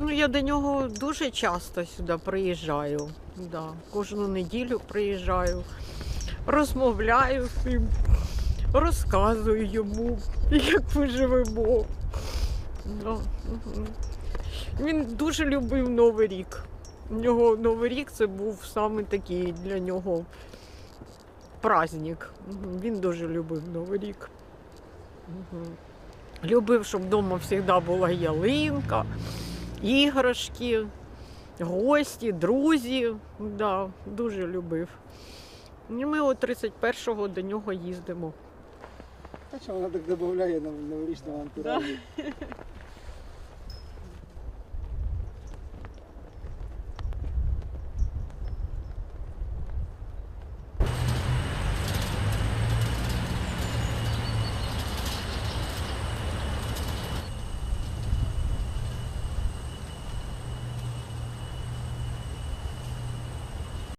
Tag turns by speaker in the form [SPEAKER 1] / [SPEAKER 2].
[SPEAKER 1] Ну, я до нього дуже часто сюди приїжджаю. Да. Кожну неділю приїжджаю, розмовляю з ним, розказую йому, як ми живемо. Да. Він дуже любив Новий рік. У нього Новий рік це був саме такий для нього праздник. Він дуже любив Новий рік. Любив, щоб вдома завжди була ялинка, іграшки, гості, друзі. Да, дуже любив. І ми от 31-го до нього їздимо.
[SPEAKER 2] А що вона так додає нам новорічного антуражу.